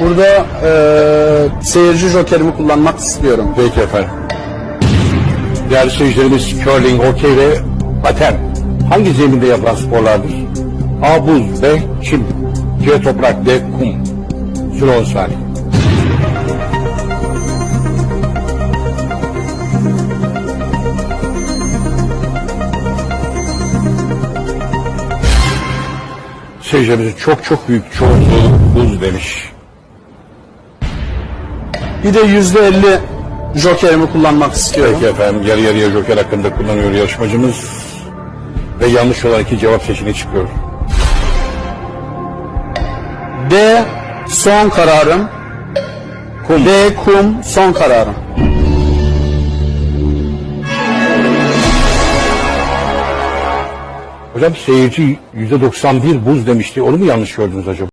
Burada e, seyirci jokerimi kullanmak istiyorum. Peki efendim. Seyircilerimiz curling, hokey ve paten hangi zeminde yapılan sporlardır? A. Buz B. Çim C. Toprak D. Kum Süre 10 saniye. Seyircilerimizin çok çok büyük çoğunluğu buz demiş. Bir de yüzde elli jokerimi kullanmak istiyorum. Peki efendim yarı yarıya joker hakkında kullanıyor yarışmacımız. Ve yanlış olan iki cevap seçeneği çıkıyor. D son kararım. Kum. D kum son kararım. Hocam seyirci %91 buz demişti. Onu mu yanlış gördünüz acaba?